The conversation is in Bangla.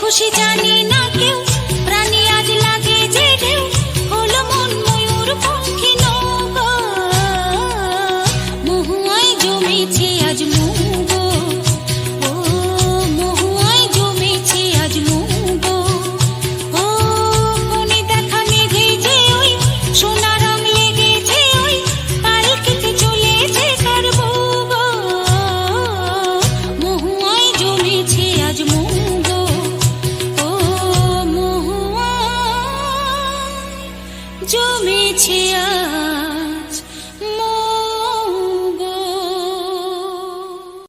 খুশি জানি না কেউ, প্রাণী আজ লাগে যে ঢেউ, হলো মন ময়ূর পক্ষী নৌকা। মহুয়ায় জমেছে আজ মহুয়া yeah.